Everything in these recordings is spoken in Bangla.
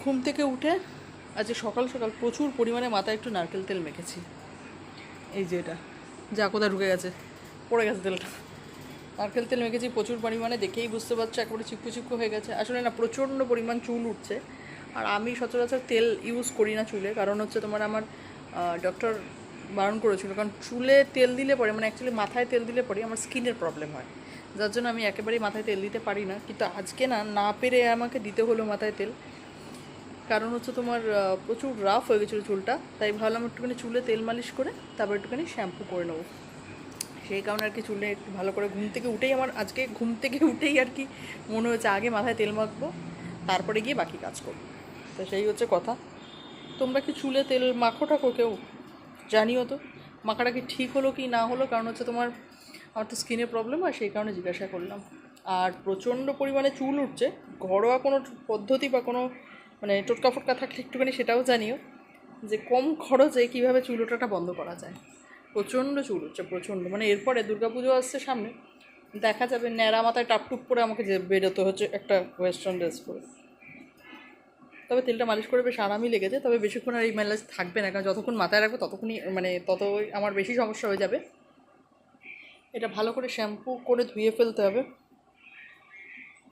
ঘুম থেকে উঠে আজকে সকাল সকাল প্রচুর পরিমাণে মাথায় একটু নারকেল তেল মেখেছি। এই যে এটা। যা কোথায় ঢুকে গেছে? পড়ে গেছে তেলটা। নারকেল তেল মেখেছি, প্রচুর পরিমাণে, দেখেই বুঝতে পারছ, একবারে চিপকু চিপকু হয়ে গেছে। আসলে না, প্রচণ্ড পরিমাণ চুল উঠছে। আর আমি সচরাচর তেল ইউজ করি না চুলে, কারণ হচ্ছে তোমার আমার ডক্টর বারণ করেছিল। কারণ চুলে তেল দিলে পরে মানে অ্যাকচুয়ালি মাথায় তেল দিলে পরে আমার স্কিনের প্রবলেম হয়। যার জন্য আমি একেবারেই মাথায় তেল দিতে পারি না। কিন্তু আজকে না না পেরে আমাকে দিতে হলো মাথায় তেল। কারণ হচ্ছে তোমার প্রচুর রাফ হয়ে গেছিল চুলটা, তাই ভাবলাম একটুখানি চুলে তেল মালিশ করে তারপর একটুখানি শ্যাম্পু করে নেব। সেই কারণে আর কি চুলে একটু ভালো করে ঘুম থেকে উঠেই আমার, আজকে ঘুম থেকে উঠেই আর কি মনে হয়েছে আগে মাথায় তেল মাখবো, তারপরে গিয়ে বাকি কাজ করব। তো সেই হচ্ছে কথা। তোমরা কি চুলে তেল মাখো টাকো কেউ? জানিও তো, মাখাটা কি ঠিক হলো কি না হলো, কারণ হচ্ছে তোমার, আমার তো স্কিনে প্রবলেম হয়, সেই কারণে জিজ্ঞাসা করলাম। আর প্রচণ্ড পরিমাণে চুল উঠছে, ঘরোয়া কোনো পদ্ধতি বা কোনো মানে টোটকা ফোটকা থাকলে একটুখানি সেটাও জানিও যে কম খরচে কীভাবে চুল ওঠাটা বন্ধ করা যায়। প্রচণ্ড চুল উঠছে, প্রচণ্ড। মানে এরপরে দুর্গাপুজো আসছে সামনে, দেখা যাবে ন্যাড়া মাথায় টাপটুপ করে আমাকে যে বেরোতে হচ্ছে একটা ওয়েস্টার্ন ড্রেস করে তবে তেলটা মালিশ করে বেশ আরামই লেগেছে, তবে বেশিক্ষণ আর এই মালিশ থাকবে না, কারণ যতক্ষণ মাথায় রাখব ততক্ষণই মানে ততই আমার বেশি সমস্যা হয়ে যাবে। এটা ভালো করে শ্যাম্পু করে ধুয়ে ফেলতে হবে।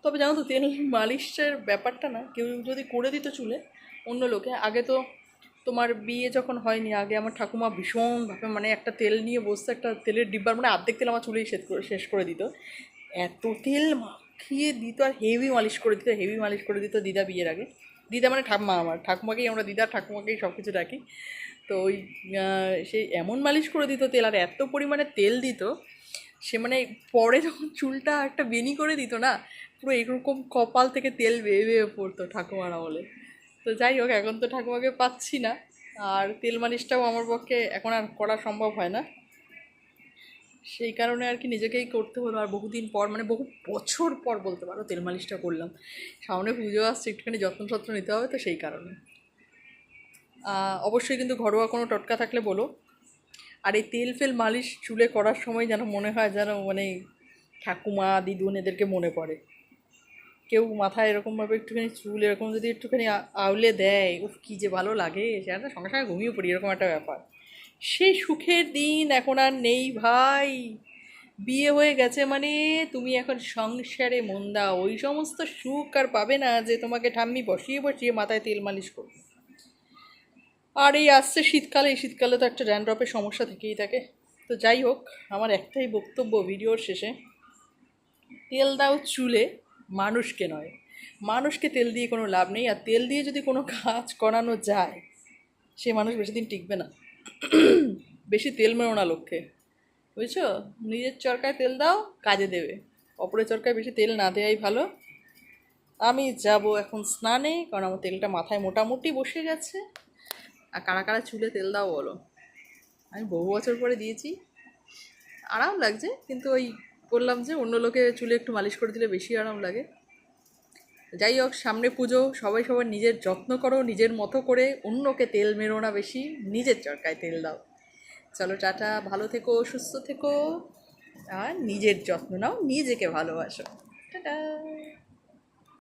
তবে জানো তো তেল মালিশের ব্যাপারটা না, কেউ যদি করে দিত চুলে, অন্য লোকে। আগে তো তোমার বিয়ে যখন হয়নি, আগে আমার ঠাকুমা ভীষণভাবে মানে একটা তেল নিয়ে বসতো একটা তেলের ডিব্বার মানে অর্ধেক তেল আমার চুলেই শেষ করে শেষ করে দিত। এত তেল মাখিয়ে দিত আর হেভি মালিশ করে দিত হেভি মালিশ করে দিত দিদা বিয়ের আগে। দিদা মানে ঠাকুমা আমার, ঠাকুমাকেই আমরা দিদা, ঠাকুমাকেই সব কিছু ডাকি। তো ওই সেই এমন মালিশ করে দিত তেল, আর এত পরিমাণে তেল দিত সে মানে পরে যখন চুলটা একটা বেনি করে দিত না, পুরো এরকম কপাল থেকে তেল বেয়ে বেয়ে পড়তো ঠাকুমার আমলে তো যাই হোক, এখন তো ঠাকুমাকে পাচ্ছি না। আর তেল মালিশটাও আমার পক্ষে এখন আর করা সম্ভব হয় না। সেই কারণে আর কি নিজেকেই করতে হলো। আর বহুদিন পর মানে বহু বছর পর বলতে পারো তেল মালিশটা করলাম। সামনে পুজো আসছে, একটুখানি যত্ন সত্ন নিতে হবে তো সেই কারণে। অবশ্যই কিন্তু ঘরোয়া কোনো টটকা থাকলে বলো। আর এই তেল ফেল মালিশ চুলে করার সময় যেন মনে হয় যেন মানে ঠাকুমা, দিদুন এদেরকে মনে পড়ে। কেউ মাথায় এরকমভাবে একটুখানি চুল, এরকম যদি একটুখানি আউলে দেয়, উফ, কী যে ভালো লাগে সেটা সঙ্গে সঙ্গে ঘুমিয়ে পড়ি, এরকম একটা ব্যাপার। সেই সুখের দিন এখন আর নেই ভাই। বিয়ে হয়ে গেছে মানে তুমি এখন সংসারে মন দাও ওই সমস্ত সুখ আর পাবে না যে তোমাকে ঠাম্মি বসিয়ে বসিয়ে মাথায় তেল মালিশ করবে। আর এই আসছে শীতকালে, এই শীতকালে তো একটা ড্যান্ড্রপের সমস্যা থেকেই থাকে। তো যাই হোক, আমার একটাই বক্তব্য ভিডিওর শেষে, তেল দাও চুলে, মানুষকে নয়। মানুষকে তেল দিয়ে কোনো লাভ নেই, আর তেল দিয়ে যদি কোনো কাজ করানো যায়, সে মানুষ বেশি দিন টিকবে না। বেশি তেল মেরো না লক্ষ্যে বুঝছ? নিজের চরকায় তেল দাও, কাজে দেবে। অপরের চরকায় বেশি তেল না দেওয়াই ভালো। আমি যাব এখন স্নানে, কারণ আমার তেলটা মাথায় মোটামুটি বসে গেছে। আর কারা কারা চুলে তেল দাও বলো। আমি বহু বছর পরে দিয়েছি। আরাম লাগছে, কিন্তু ওই বললাম যে অন্য লোকে চুলে একটু মালিশ করে দিলে বেশি আরাম লাগে। যাই হোক, সামনে পুজো, সবাই সবার নিজের যত্ন করো, নিজের মতো করে, অন্যকে তেল মেরো না বেশি, নিজের চরকায় তেল দাও। চলো, টাটা, ভালো থেকো, সুস্থ থেকো, আর নিজের যত্ন নাও, নিজেকে ভালোবাসো। টাটা।